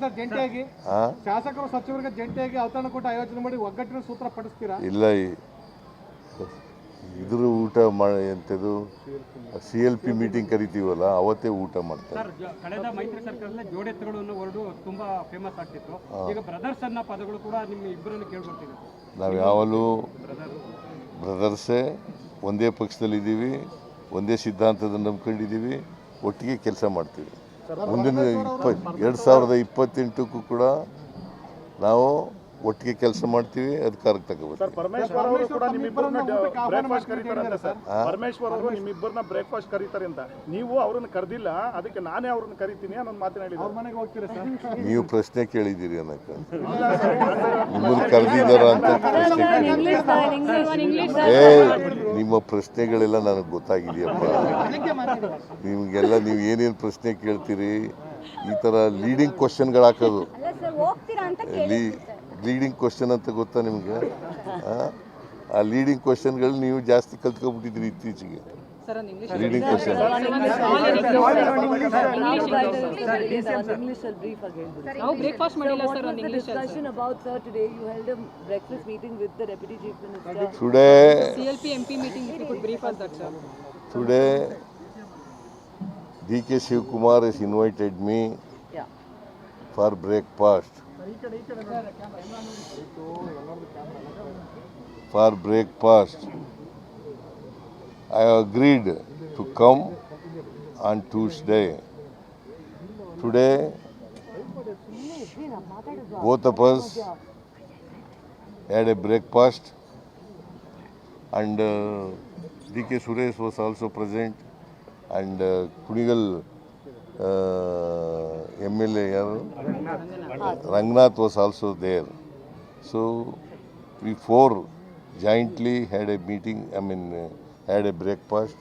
Sir ಜಂಟಿಯಾಗಿ. ಆ? ಶಾಸಕರು ಸಚಿವರಿಗೆ ಜಂಟಿಯಾಗಿ ಅವತರಣ ಕೂಟ ಆಯೋಜನೆ ಮಾಡಿ ಒಗ್ಗಟ್ಟಿನ ಸೂತ್ರ ಪಡಿಸ್ತೀರಾ ಇಲ್ಲ ಇದ್ರ ಊಟ ಮಾಡಿ ಎಂಥದ್ದು? ಸಿ ಎಲ್ ಪಿ ಮೀಟಿಂಗ್ ಕರಿತೀವಲ್ಲ ಅವತ್ತೇ ಊಟ ಮಾಡ್ತಾರೆ. ಕಳೆದ ಮೈತ್ರಿ ಸರ್ಕಾರದಲ್ಲಿ ಜೋಡೆತ್ತುಗಳು ಅನ್ನೋ ವರ್ಡು ತುಂಬಾ ಫೇಮಸ್ ಆಗ್ತಿತ್ತು. ಈಗ ಬ್ರದರ್ಸ್ ಅನ್ನೋ ಪದಗಳು ಕೂಡ ನಿಮ್ಮ ಇಬ್ಬರನ್ನು ನಾವು ಯಾವಾಗಲೂ ಬ್ರದರ್ಸೇ ಒಂದೇ ಪಕ್ಷದಲ್ಲಿದ್ದೀವಿ ಒಂದೇ ಸಿದ್ಧಾಂತದ ನಂಬ್ಕೊಂಡಿದ್ದೀವಿ ಒಟ್ಟಿಗೆ ಕೆಲಸ ಮಾಡ್ತೀವಿ. ಮುಂದಿನ ಇಪ್ಪ ಎರಡು ಸಾವಿರದ ಇಪ್ಪತ್ತೆಂಟಕ್ಕೂ ಕೂಡ ನಾವು ಒಟ್ಟಿಗೆ ಕೆಲಸ ಮಾಡ್ತೀವಿ ಅಧಿಕಾರಕ್ಕೆ ತಗೋಬೇಕು ಪರಮೇಶ್ವರ್ ಅವರು ಕೂಡ ನಿಮ್ಮಿಬ್ಬರನ್ನ ಬ್ರೇಕ್ಫಾಸ್ಟ್ ಕರೀತಾರಂತೆ ಸರ್ ಪರಮೇಶ್ವರ್ ಅವರು ನಿಮ್ಮಿಬ್ಬರನ್ನ ಬ್ರೇಕ್ಫಾಸ್ಟ್ ಕರೀತಾರೆ ಅಂತ ನೀವು ಅವ್ರನ್ನ ಕರೆದಿಲ್ಲ ಅದಕ್ಕೆ ನಾನೇ ಅವ್ರನ್ನ ಕರಿತೀನಿ ಅನ್ನೊಂದು ಮಾತನ್ನ ಅವ್ರ ಹೇಳಿದ್ರು ಮನೆಗೆ ಹೋಗ್ತೀರಾ ಸರ್ ನೀವು ಪ್ರಶ್ನೆ ಕೇಳಿದ್ದೀರಿ ಅನ್ನಕ್ಕೆ ನಿಮ್ಮನ್ನು ಕರೆದಿದ್ದಾರ ಅಂತ ಪ್ರಶ್ನೆ ಕೇಳಿದ್ದೀರಿ. ನಿಮ್ಮ ಪ್ರಶ್ನೆಗಳೆಲ್ಲ ನನಗೆ ಗೊತ್ತಾಗಿದೆಯಪ್ಪ. ನಿಮಗೆಲ್ಲ ನೀವು ಏನೇನು ಪ್ರಶ್ನೆ ಕೇಳ್ತೀರಿ? ಈ ಥರ ಲೀಡಿಂಗ್ ಕ್ವಶನ್ಗಳು ಹಾಕೋದು. ಲೀಡಿಂಗ್ ಕ್ವಶನ್ ಅಂತ ಗೊತ್ತಾ ನಿಮಗೆ? ಆ? ಲೀಡಿಂಗ್ ಕ್ವಶನ್ಗಳು ನೀವು ಜಾಸ್ತಿ ಕಲ್ತ್ಕೊಬಿಟ್ಟಿದ್ರಿ ಇತ್ತೀಚೆಗೆ. sir and English. Reading question. English will brief again. Now breakfast madila sir and English. Discussion about sir today. You held a breakfast meeting with the deputy chief minister. Today. CLP MP meeting. If you could brief us that sir. Today. D.K. Shivkumar has invited me yeah. for breakfast. For breakfast. I agreed to come on Tuesday. Today, both of us had a breakfast, and uh, D.K. Suresh was also present, and uh, Kunigal uh, MLA? Rangnath was also there. So we four jointly had a meeting, I mean, uh, had a breakfast.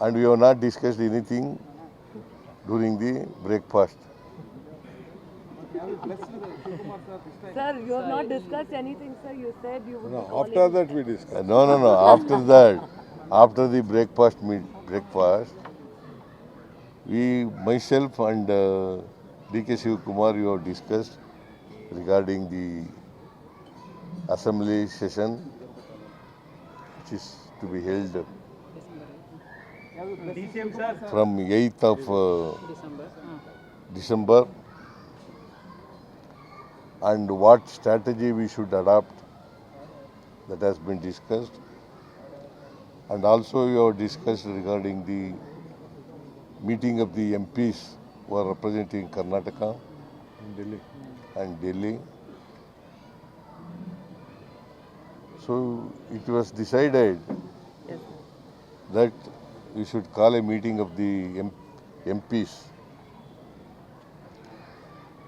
And we have not discussed anything during the breakfast. Sir, you have not discussed anything, sir. You said you would be calling. After that we discussed. No, no, no. After that, after the breakfast meet, breakfast, we, myself and uh, D.K. Shivakumar, you have discussed regarding the assembly session, which is to be held from 8th of uh, December. Ah. December and what strategy we should adopt that has been discussed and also you have discussed regarding the meeting of the MPs who are representing Karnataka and Delhi. And Delhi. So it was decided Yes. that we should call a meeting of the M- MPs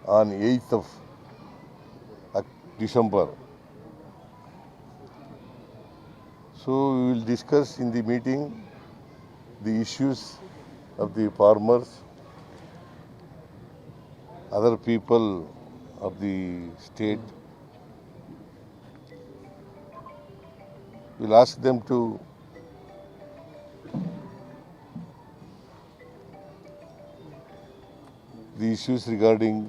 on 8th of December. So we will discuss in the meeting the issues of the farmers, other people of the state. We'll ask them to the issues regarding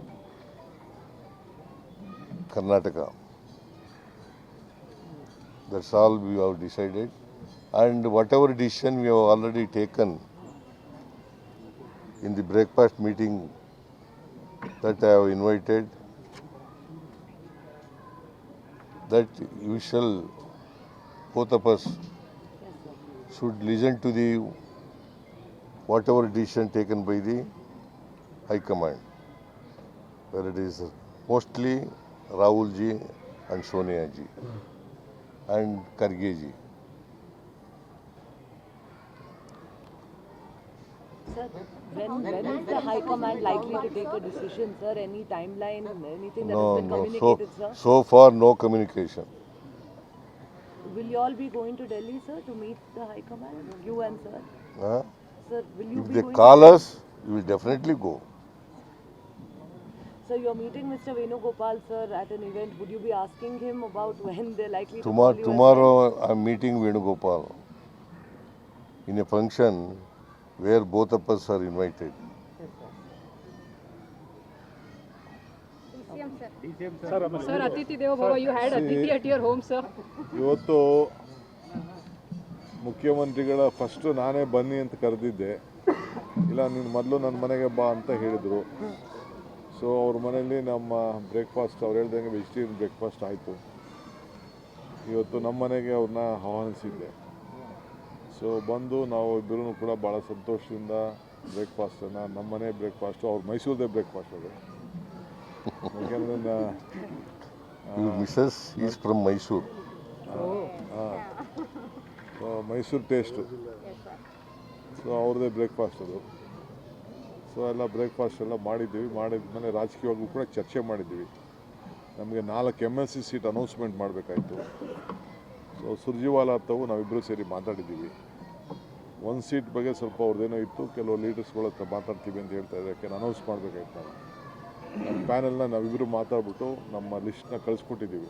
Karnataka. That's all we have decided. And whatever decision we have already taken in the breakfast meeting that I have invited, that you shall, both of us, should listen to the whatever decision taken by the High Command, where it is mostly Rahul ji and Sonia ji and Karge ji. Sir, when, when is the High Command likely to take a decision, sir? Any timeline, anything that No, has been no. So, sir? so far, no communication. Will you all be going to Delhi, sir, to meet the High Command? You and sir? Huh? Sir, will you If be they going call us, we will definitely go. So you're meeting Mr. Venugopal, sir, at an event. Would you be asking him about when they're likely Tomorrow, to call you as tomorrow I'm meeting Venugopal in a function where both of us are invited. Sir sir ಅತಿಥಿ you had ಅತಿಥಿ at your at your ಇವತ್ತು ಮುಖ್ಯಮಂತ್ರಿಗಳ first ನಾನೇ ಬನ್ನಿ ಅಂತ ಕರೆದಿದ್ದೆ. ಇಲ್ಲ ನೀನು ಮೊದಲು ನನ್ನ ಮನೆಗೆ ಬಾ ಅಂತ ಹೇಳಿದರು. ಸೊ ಅವ್ರ ಮನೆಯಲ್ಲಿ ನಮ್ಮ ಬ್ರೇಕ್ಫಾಸ್ಟ್ ಅವ್ರು ಹೇಳ್ದಂಗೆ ವೆಜಿಟೇರಿಯನ್ ಬ್ರೇಕ್ಫಾಸ್ಟ್ ಆಯಿತು. ಇವತ್ತು ನಮ್ಮ ಮನೆಗೆ ಅವ್ರನ್ನ ಆಹ್ವಾನಿಸಿದ್ದೆ. ಸೊ ಬಂದು ನಾವು ಇಬ್ಬರೂ ಕೂಡ ಭಾಳ ಸಂತೋಷದಿಂದ ಬ್ರೇಕ್ಫಾಸ್ಟನ್ನು ನಮ್ಮ ಮನೆ ಬ್ರೇಕ್ಫಾಸ್ಟು ಅವ್ರ ಮೈಸೂರದೇ ಬ್ರೇಕ್ಫಾಸ್ಟ್ ಅದು. ಯಾಕೆಂದರೆ ಇವ್ರ Mrs is from Mysuru so Mysuru taste so ಅವ್ರದ್ದೇ ಬ್ರೇಕ್ಫಾಸ್ಟ್ ಅದು. ಸೊ ಎಲ್ಲ ಬ್ರೇಕ್ಫಾಸ್ಟ್ ಎಲ್ಲ ಮಾಡಿದ್ದೀವಿ. ಮಾಡಿದ್ಮೇಲೆ ರಾಜಕೀಯವಾಗೂ ಕೂಡ ಚರ್ಚೆ ಮಾಡಿದ್ದೀವಿ. ನಮಗೆ ನಾಲ್ಕು M L C seat announcement ಮಾಡಬೇಕಾಯಿತು. So Surjewala ಅಂತವು ನಾವಿಬ್ಬರು ಸೇರಿ ಮಾತಾಡಿದ್ದೀವಿ. ಒಂದು ಸೀಟ್ ಬಗ್ಗೆ ಸ್ವಲ್ಪ ಅವ್ರದ್ದೇನೋ ಇತ್ತು. ಕೆಲವು ಲೀಡರ್ಸ್ಗಳ ಹತ್ರ ಮಾತಾಡ್ತೀವಿ ಅಂತ ಹೇಳ್ತಾ ಇದ್ದಾರೆ. ಯಾಕೆ ಅನೌನ್ಸ್ ಮಾಡಬೇಕಾಯ್ತು ನಾವು. ಪ್ಯಾನೆಲ್ನ ನಾವಿಬ್ಬರು ಮಾತಾಡ್ಬಿಟ್ಟು ನಮ್ಮ ಲಿಸ್ಟ್ನ ಕಳಿಸ್ಕೊಟ್ಟಿದ್ದೀವಿ.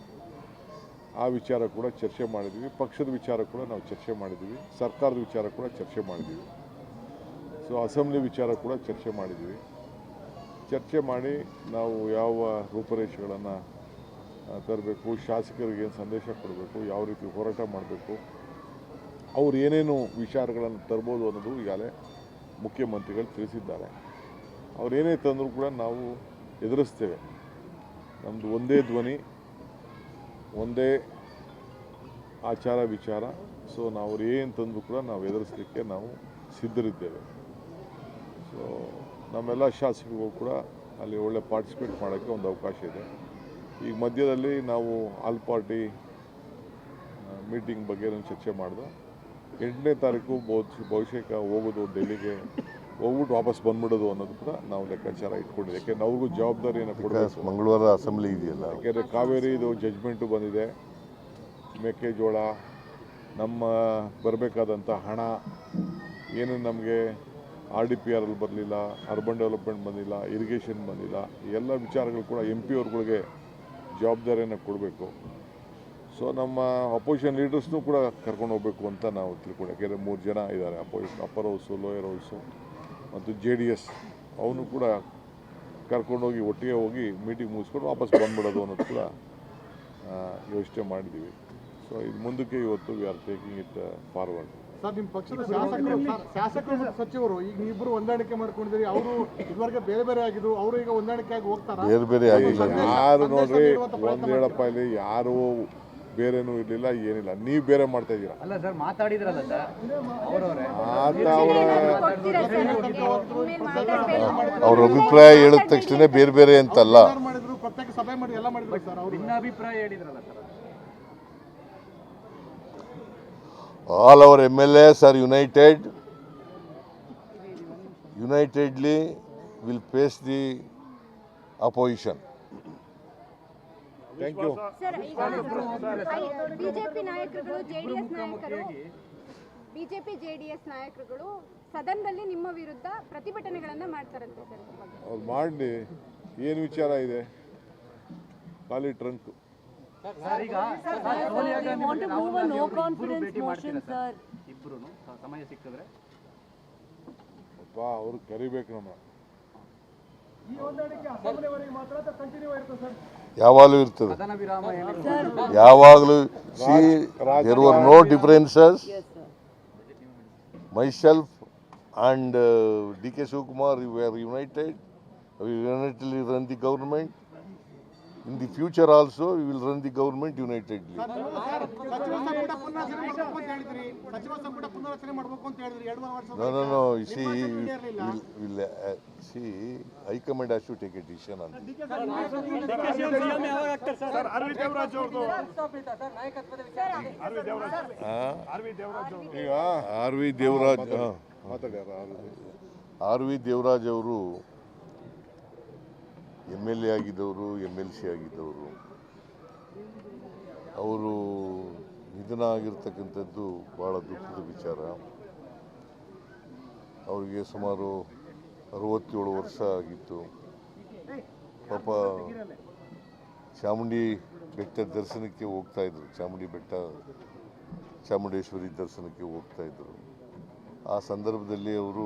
ಆ ವಿಚಾರ ಕೂಡ ಚರ್ಚೆ ಮಾಡಿದ್ದೀವಿ. ಪಕ್ಷದ ವಿಚಾರ ಕೂಡ ನಾವು ಚರ್ಚೆ ಮಾಡಿದ್ದೀವಿ. ಸರ್ಕಾರದ ವಿಚಾರ ಕೂಡ ಚರ್ಚೆ ಮಾಡಿದ್ದೀವಿ. ಸೊ ಅಸೆಂಬ್ಲಿ ವಿಚಾರ ಕೂಡ ಚರ್ಚೆ ಮಾಡಿದ್ದೀವಿ. ಚರ್ಚೆ ಮಾಡಿ ನಾವು ಯಾವ ರೂಪರೇಷೆಗಳನ್ನು ತರಬೇಕು, ಶಾಸಕರಿಗೆ ಏನು ಸಂದೇಶ ಕೊಡಬೇಕು, ಯಾವ ರೀತಿ ಹೋರಾಟ ಮಾಡಬೇಕು, ಅವ್ರು ಏನೇನು ವಿಚಾರಗಳನ್ನು ತರ್ಬೋದು ಅನ್ನೋದು ಈಗಾಗಲೇ ಮುಖ್ಯಮಂತ್ರಿಗಳು ತಿಳಿಸಿದ್ದಾರೆ. ಅವ್ರು ಏನೇ ತಂದರೂ ಕೂಡ ನಾವು ಎದುರಿಸ್ತೇವೆ. ನಮ್ಮದು ಒಂದೇ ಧ್ವನಿ, ಒಂದೇ ಆಚಾರ, ವಿಚಾರ. ಸೊ ನಾವು ಏನು ತಂದರೂ ಕೂಡ ನಾವು ಎದುರಿಸಲಿಕ್ಕೆ ನಾವು ಸಿದ್ಧರಿದ್ದೇವೆ. ಸೊ ನಮ್ಮೆಲ್ಲ ಶಾಸಕರಿಗೂ ಕೂಡ ಅಲ್ಲಿ ಒಳ್ಳೆ ಪಾರ್ಟಿಸಿಪೇಟ್ ಮಾಡೋಕ್ಕೆ ಒಂದು ಅವಕಾಶ ಇದೆ. ಈಗ ಮಧ್ಯದಲ್ಲಿ ನಾವು ಆಲ್ ಪಾರ್ಟಿ ಮೀಟಿಂಗ್ ಬಗ್ಗೆ ನಾನು ಚರ್ಚೆ ಮಾಡಿದೆ. ಎಂಟನೇ ತಾರೀಕು ಬಹುಶಃ ಬಹುಶೇಕ ಹೋಗೋದು ಡೆಲ್ಲಿಗೆ ಹೋಗ್ಬಿಟ್ಟು ವಾಪಸ್ ಬಂದ್ಬಿಡೋದು ಅನ್ನೋದು ಕೂಡ ನಾವು ಲೆಕ್ಕಾಚಾರ ಇಟ್ಕೊಂಡಿದ್ದೆ ಯಾಕೆಂದ್ರೆ ಅವ್ರಿಗೂ ಜವಾಬ್ದಾರಿಯನ್ನು ಕೊಡಬೇಕು. ಮಂಗಳವಾರ ಅಸೆಂಬ್ಲಿ ಇದೆಯಲ್ಲ? ಯಾಕೆಂದರೆ ಕಾವೇರಿ ಇದು ಜಜ್ಮೆಂಟು ಬಂದಿದೆ. ಮೆಕ್ಕೆಜೋಳ ನಮ್ಮ ಬರಬೇಕಾದಂಥ ಹಣ ಏನು ನಮಗೆ ಆರ್ ಡಿ ಪಿ ಆರಲ್ಲಿ ಅಲ್ಲಿ ಬರಲಿಲ್ಲ ಅರ್ಬನ್ ಡೆವಲಪ್ಮೆಂಟ್ ಬಂದಿಲ್ಲ ಇರಿಗೇಷನ್ ಬಂದಿಲ್ಲ ಎಲ್ಲ ವಿಚಾರಗಳು ಕೂಡ ಎಂ ಪಿ ಅವ್ರುಗಳಿಗೆ ಜವಾಬ್ದಾರಿಯನ್ನು ಕೊಡಬೇಕು. ಸೊ ನಮ್ಮ ಅಪೋಸಿಷನ್ ಲೀಡರ್ಸ್ನೂ ಕೂಡ ಕರ್ಕೊಂಡು ಹೋಗಬೇಕು ಅಂತ ನಾವು ತಿಳ್ಕೊಂಡು ಯಾಕೆಂದರೆ ಮೂರು ಜನ ಇದ್ದಾರೆ opposition upper house lower house ಮತ್ತು ಜೆ ಡಿ ಎಸ್ ಅವನು ಕೂಡ ಕರ್ಕೊಂಡೋಗಿ ಒಟ್ಟಿಗೆ ಹೋಗಿ ಮೀಟಿಂಗ್ ಮುಗಿಸ್ಕೊಂಡು ವಾಪಸ್ ಬಂದ್ಬಿಡೋದು ಅನ್ನೋದು ಕೂಡ ಯೋಚನೆ ಮಾಡಿದ್ದೀವಿ. ಸೊ ಇದು ಮುಂದಕ್ಕೆ ಇವತ್ತು we are taking it forward sir ನಿಮ್ಮ ಪಕ್ಷದ ಶಾಸಕರು ಶಾಸಕರು ಮತ್ತು ಸಚಿವರು ಈಗ ಇಬ್ಬರು ಹೊಂದಾಣಿಕೆ ಮಾಡ್ಕೊಂಡಿದ್ದೀರಿ. ಅವರು ಇದುವರೆಗೆ ಬೇರೆ ಬೇರೆ ಆಗಿದ್ರು ಅವರು ಈಗ ಹೊಂದಾಣಿಕೆ ಆಗಿ ಹೋಗ್ತಾರೆ? ಬೇರೆ ಬೇರೆ ಆಗಿಲ್ಲ. ಯಾರು ನೋಡ್ರಿ ಒಂದು ಹೇಳಪ್ಪ ಇಲ್ಲಿ ಯಾರು ಬೇರೆನೂ ಇರಲಿಲ್ಲ ಏನಿಲ್ಲ. ನೀವು ಬೇರೆ ಮಾಡ್ತಾ ಇದ್ದೀರಾ? ಅಲ್ಲ ಸರ್ ಮಾತಾಡಿದ್ರಲ್ಲ ಸರ್ ಅವರವರೇ. ಅವರ ಅಭಿಪ್ರಾಯ ಹೇಳಿದ ತಕ್ಷಣ ಬೇರೆ ಬೇರೆ ಅಂತಲ್ಲ. All our M L As are united unitedly will face the opposition all our MLAs are united. Unitedly will face the opposition. Thank you sir ಈಗ ಬಿಜೆಪಿ ನಾಯಕರುಗಳು ಜೆಡಿಎಸ್ ನಾಯಕರು ಬಿಜೆಪಿ ಜೆಡಿಎಸ್ ನಾಯಕರುಗಳು ಸದನದಲ್ಲಿ ನಿಮ್ಮ ವಿರುದ್ಧ ಪ್ರತಿಭಟನೆಗಳನ್ನ ಮಾಡ್ತಾರಂತೆ ಸರ್. ಅವ್ರು ಮಾಡಲಿ ಏನು ವಿಚಾರ ಇದೆ ಖಾಲಿ ಟ್ರಂಕ್ ಈಗ ಸಮಯ want ಈ move a no confidence motion, continue ಇಬ್ರು ಸಮಯ ಯಾವಾಗಲೂ ಇರ್ತದೆ. ಯಾವಾಗಲೂ see there were no differences myself and D K Shivakumar you are united united ಇರ್ the government in the future also you will run the government united ಪಶ್ಚಿಮ ಸಂಪುಟ ಕೂಡ ಪುನರಚನೆ ಟೇಕ್ ಎ ಡಿಸಿಷನ್ ಅಂತ R V Devaraj R V Devaraj ಅವರು M L A ಆಗಿದ್ದವರು M L C ಆಗಿದ್ದವರು, ಅವರು ನಿಧನ ಆಗಿರ್ತಕ್ಕಂಥದ್ದು ಭಾಳ ದುಃಖದ ವಿಚಾರ. ಅವರಿಗೆ ಸುಮಾರು ಅರವತ್ತೇಳು ವರ್ಷ ಆಗಿತ್ತು. ಪಾಪ ಚಾಮುಂಡಿ ಬೆಟ್ಟ ದರ್ಶನಕ್ಕೆ ಹೋಗ್ತಾ ಇದ್ರು. ಚಾಮುಂಡಿ ಬೆಟ್ಟ, ಚಾಮುಂಡೇಶ್ವರಿ ದರ್ಶನಕ್ಕೆ ಹೋಗ್ತಾ ಇದ್ರು. ಆ ಸಂದರ್ಭದಲ್ಲಿ ಅವರು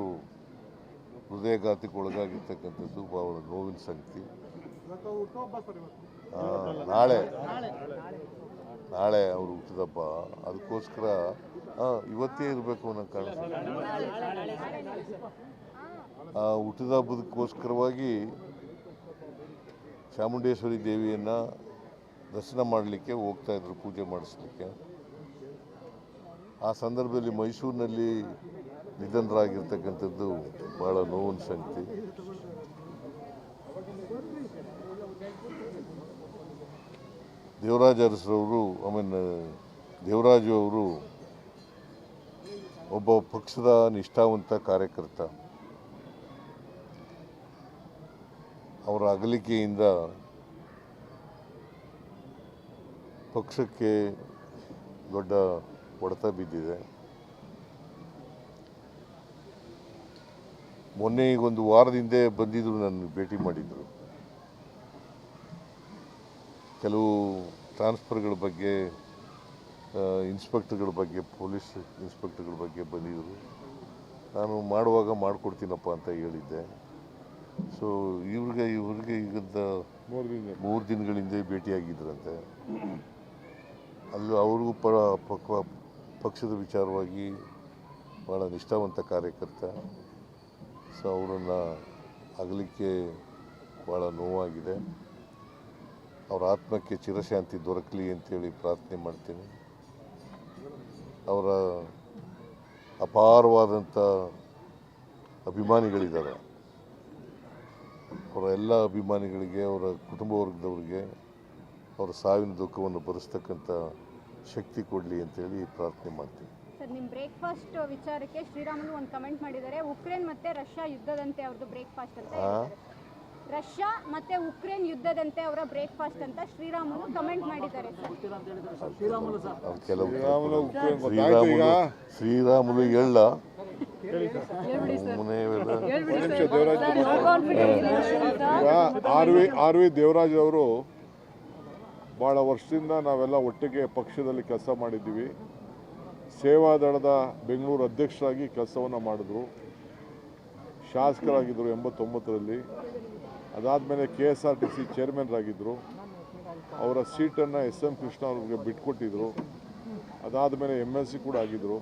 ಹೃದಯಘಾತಕ್ಕೆ ಒಳಗಾಗಿರ್ತಕ್ಕಂಥದ್ದು ಬಹಳ ನೋವಿನ ಸಂಗತಿ. ನಾಳೆ. ನಾಳೆ ಅವರು ಹುಟ್ಟಿದಬ್ಬ ಅದಕ್ಕೋಸ್ಕರ ಇವತ್ತೇ ಇರಬೇಕು ಅನ್ನೋ ಕಾರಣ. ಹುಟ್ಟಿದ ಹಬ್ಬದಕ್ಕೋಸ್ಕರವಾಗಿ ಚಾಮುಂಡೇಶ್ವರಿ ದೇವಿಯನ್ನು ದರ್ಶನ ಮಾಡಲಿಕ್ಕೆ ಹೋಗ್ತಾ ಇದ್ರು ಪೂಜೆ ಮಾಡಿಸ್ಲಿಕ್ಕೆ. ಆ ಸಂದರ್ಭದಲ್ಲಿ ಮೈಸೂರಿನಲ್ಲಿ ನಿಧನರಾಗಿರ್ತಕ್ಕಂಥದ್ದು ಭಾಳ ನೋವಿನ ಸಂಗತಿ. ದೇವರಾಜ ಅರಸರವರು ಐ ಮೀನ್ ದೇವರಾಜು ಅವರು ಒಬ್ಬ ಪಕ್ಷದ ನಿಷ್ಠಾವಂತ ಕಾರ್ಯಕರ್ತ. ಅವರ ಅಗಲಿಕೆಯಿಂದ ಪಕ್ಷಕ್ಕೆ ದೊಡ್ಡ ಹೊಡೆತ ಬಿದ್ದಿದೆ. ಮೊನ್ನೆ ಈಗ ಒಂದು ವಾರದ ಹಿಂದೆ ಬಂದಿದ್ರು ನನ್ನ ಭೇಟಿ ಮಾಡಿದ್ರು. ಕೆಲವು ಟ್ರಾನ್ಸ್ಫರ್ಗಳ ಬಗ್ಗೆ ಇನ್ಸ್ಪೆಕ್ಟರ್ಗಳ ಬಗ್ಗೆ ಪೊಲೀಸ್ ಇನ್ಸ್ಪೆಕ್ಟರ್ಗಳ ಬಗ್ಗೆ ಬಂದಿದ್ದರು ನಾನು ಮಾಡುವಾಗ ಮಾಡಿಕೊಡ್ತೀನಪ್ಪ ಅಂತ ಹೇಳಿದ್ದೆ. ಸೊ ಇವ್ರಿಗೆ ಇವ್ರಿಗೆ ಈಗ ಮೂರು ದಿನಗಳಿಂದ ಮೂರು ಭೇಟಿಯಾಗಿದ್ರಂತೆ. ಅಲ್ಲೂ ಅವ್ರಿಗೂ ಪರ ಪಕ್ವ ಪಕ್ಷದ ವಿಚಾರವಾಗಿ ಭಾಳ ನಿಷ್ಠಾವಂತ ಕಾರ್ಯಕರ್ತ. ಸೊ ಅವರನ್ನು ಅಗಲಿಕ್ಕೆ ಭಾಳ ನೋವಾಗಿದೆ. ಅವರ ಆತ್ಮಕ್ಕೆ ಚಿರಶಾಂತಿ ದೊರಕಲಿ ಅಂತೇಳಿ ಪ್ರಾರ್ಥನೆ ಮಾಡ್ತೀನಿ. ಅವರ ಅಪಾರವಾದಂಥ ಅಭಿಮಾನಿಗಳಿದ್ದಾರೆ. ಅವರ ಎಲ್ಲ ಅಭಿಮಾನಿಗಳಿಗೆ, ಅವರ ಕುಟುಂಬ ವರ್ಗದವ್ರಿಗೆ ಅವರ ಸಾವಿನ ದುಃಖವನ್ನು ಭರಿಸ್ತಕ್ಕಂಥ ಶಕ್ತಿ ಕೊಡಲಿ ಅಂತೇಳಿ ಪ್ರಾರ್ಥನೆ ಮಾಡ್ತೀನಿ. ಸರ್ ನಿಮ್ಮ ಬ್ರೇಕ್ಫಾಸ್ಟ್ ವಿಚಾರಕ್ಕೆ ಶ್ರೀರಾಮುಲು ಒಂದು ಕಮೆಂಟ್ ಮಾಡಿದ್ದಾರೆ. ಉಕ್ರೇನ್ ಮತ್ತೆ ರಷ್ಯಾ ಯುದ್ಧದಂತೆ ಅವ್ರದ್ದು ಬ್ರೇಕ್ಫಾಸ್ಟ್ ಅಂತ ರಷ್ಯಾ ಮತ್ತೆ ಉಕ್ರೇನ್ ಯುದ್ಧದಂತೆ ಅವರ ಬ್ರೇಕ್ಫಾಸ್ಟ್ ಅಂತ ಶ್ರೀರಾಮುಲು ಕಮೆಂಟ್ ಮಾಡಿದ್ದಾರೆ ಸರ್. ಅದು ಕೆಲವು ಶ್ರೀರಾಮುಲು ಹೇಳ. R V R V Devaraj ಅವರು ಭಾಳ ವರ್ಷದಿಂದ ನಾವೆಲ್ಲ ಒಟ್ಟಿಗೆ ಪಕ್ಷದಲ್ಲಿ ಕೆಲಸ ಮಾಡಿದ್ದೀವಿ. ಸೇವಾದಳದ ಬೆಂಗಳೂರು ಅಧ್ಯಕ್ಷರಾಗಿ ಕೆಲಸವನ್ನು ಮಾಡಿದ್ರು. ಶಾಸಕರಾಗಿದ್ದರು ಎಂಬತ್ತೊಂಬತ್ತರಲ್ಲಿ. ಅದಾದಮೇಲೆ K S R T C ಚೇರ್ಮನ್ರಾಗಿದ್ದರು ಅವರ ಸೀಟನ್ನು ಎಸ್ ಎಂ ಕೃಷ್ಣ ಅವ್ರಿಗೆ ಬಿಟ್ಕೊಟ್ಟಿದ್ರು. ಅದಾದಮೇಲೆ ಎಂ ಎಲ್ ಸಿ ಕೂಡ ಆಗಿದ್ದರು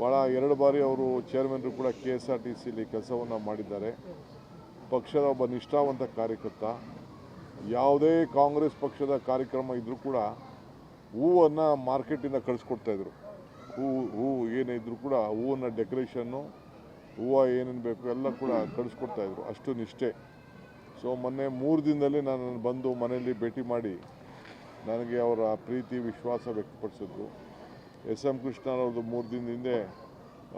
ಭಾಳ ಎರಡು ಬಾರಿ ಅವರು ಚೇರ್ಮನ್ರು ಕೂಡ ಕೆ ಎಸ್ ಆರ್ ಟಿ ಸಿಲಿ ಕೆಲಸವನ್ನು ಮಾಡಿದ್ದಾರೆ. ಪಕ್ಷದ ಒಬ್ಬ ನಿಷ್ಠಾವಂತ ಕಾರ್ಯಕರ್ತ. ಯಾವುದೇ ಕಾಂಗ್ರೆಸ್ ಪಕ್ಷದ ಕಾರ್ಯಕ್ರಮ ಇದ್ದರೂ ಕೂಡ ಹೂವನ್ನು ಮಾರ್ಕೆಟಿಂದ ಕಳಿಸ್ಕೊಡ್ತಾಯಿದ್ರು ಹೂವು ಹೂವು ಏನೇ ಇದ್ದರೂ ಕೂಡ ಹೂವನ್ನು ಡೆಕೋರೇಷನ್ನು ಹೂವು ಏನೇನು ಬೇಕು ಎಲ್ಲ ಕೂಡ ಕಳಿಸ್ಕೊಡ್ತಾಯಿದ್ರು ಅಷ್ಟು ನಿಷ್ಠೆ. ಸೊ ಮೊನ್ನೆ ಮೂರು ದಿನದಲ್ಲಿ ನಾನು ಬಂದು ಮನೆಯಲ್ಲಿ ಭೇಟಿ ಮಾಡಿ ನನಗೆ ಅವರ ಪ್ರೀತಿ, ವಿಶ್ವಾಸ ವ್ಯಕ್ತಪಡಿಸಿದ್ರು. ಎಸ್. ಎಂ. ಕೃಷ್ಣರವ್ರದ್ದು ಮೂರು ದಿನದ ಹಿಂದೆ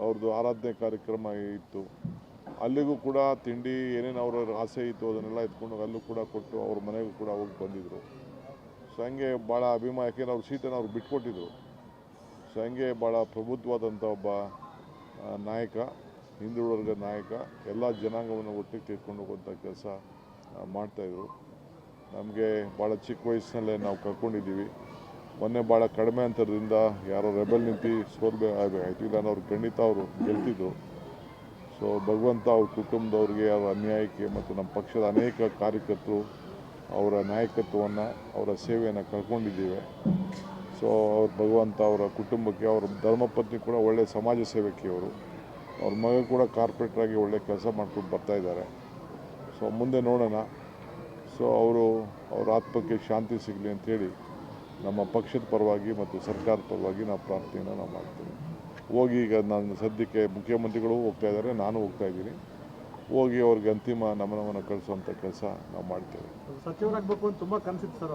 ಅವ್ರದ್ದು ಆರಾಧನೆ ಕಾರ್ಯಕ್ರಮ ಇತ್ತು. ಅಲ್ಲಿಗೂ ಕೂಡ ತಿಂಡಿ ಏನೇನು ಅವರ ಆಸೆ ಇತ್ತು ಅದನ್ನೆಲ್ಲ ಎತ್ಕೊಂಡು ಅಲ್ಲೂ ಕೂಡ ಕೊಟ್ಟು ಅವ್ರ ಮನೆಗೂ ಕೂಡ ಹೋಗಿ ಬಂದಿದ್ದರು ಸೊ ಹಂಗೆ ಭಾಳ ಅಭಿಮಾನ ಯಾಕೆಂದ್ರೆ ಅವ್ರ ಸೀಟನ್ನು ಅವ್ರು ಬಿಟ್ಕೊಟ್ಟಿದ್ರು. ಸೊ ಹಂಗೆ ಭಾಳ ಪ್ರಬುದ್ಧವಾದಂಥ ಒಬ್ಬ ನಾಯಕ ಹಿಂದುಳಿದ ನಾಯಕ, ಎಲ್ಲ ಜನಾಂಗವನ್ನು ಒಟ್ಟಿಗೆ ತೆಗೆದುಕೊಂಡು ಹೋಗುವಂಥ ಕೆಲಸ ಮಾಡ್ತಾಯಿದ್ರು ನಮಗೆ ಭಾಳ ಚಿಕ್ಕ ವಯಸ್ಸಿನಲ್ಲೇ ನಾವು ಕರ್ಕೊಂಡಿದ್ದೀವಿ. ಮೊನ್ನೆ ಭಾಳ ಕಡಿಮೆ ಅಂತರದಿಂದ ಯಾರೋ ರೆಬಲ್ ನಿಂತು ಸೋಲ್ಬೇ ಆಗಬೇಕಾಯ್ತು ಇಲ್ಲ ಅವ್ರು ಖಂಡಿತ ಅವರು ಗೆಲ್ತಿದ್ರು. ಸೊ, ಭಗವಂತ ಅವ್ರ ಕುಟುಂಬದವ್ರಿಗೆ, ಅವರ ಅನ್ಯಾಯಕ್ಕೆ ಮತ್ತು ನಮ್ಮ ಪಕ್ಷದ ಅನೇಕ ಕಾರ್ಯಕರ್ತರು ಅವರ ನಾಯಕತ್ವವನ್ನು, ಅವರ ಸೇವೆಯನ್ನು ಕಳ್ಕೊಂಡಿದ್ದೀವಿ. ಸೊ ಅವ್ರ ಭಗವಂತ ಅವರ ಕುಟುಂಬಕ್ಕೆ ಅವರ ಧರ್ಮಪತ್ನಿ ಕೂಡ ಒಳ್ಳೆಯ ಸಮಾಜ ಸೇವಕಿ ಅವರು ಅವ್ರ ಮಗ ಕೂಡ ಕಾರ್ಪೊರೇಟ್ರಾಗಿ ಒಳ್ಳೆಯ ಕೆಲಸ ಮಾಡ್ಕೊಂಡು ಬರ್ತಾ ಇದ್ದಾರೆ. ಸೊ ಮುಂದೆ ನೋಡೋಣ. ಸೊ ಅವರು, ಅವ್ರ ಆತ್ಮಕ್ಕೆ ಶಾಂತಿ ಸಿಗಲಿ ಅಂಥೇಳಿ ನಮ್ಮ ಪಕ್ಷದ ಪರವಾಗಿ ಮತ್ತು ಸರ್ಕಾರದ ಪರವಾಗಿ ನಾವು ಪ್ರಾರ್ಥನೆಯನ್ನು ನಾವು ಮಾಡ್ತೀವಿ. ಹೋಗಿ ಈಗ ನಾನು ಸದ್ಯಕ್ಕೆ ಮುಖ್ಯಮಂತ್ರಿಗಳು ಹೋಗ್ತಾ ಇದ್ದಾರೆ, ನಾನು ಹೋಗ್ತಾ ಇದ್ದೀನಿ. ಹೋಗಿ ಅವ್ರಿಗೆ ಅಂತಿಮ ನಮನವನ್ನು ಕಳಿಸುವಂಥ ಕೆಲಸ ನಾವು ಮಾಡ್ತೇವೆ. ಸಚಿವರಾಗಬೇಕು ಅಂತ ತುಂಬ ಕನಸಿತ್ತು ಸರ್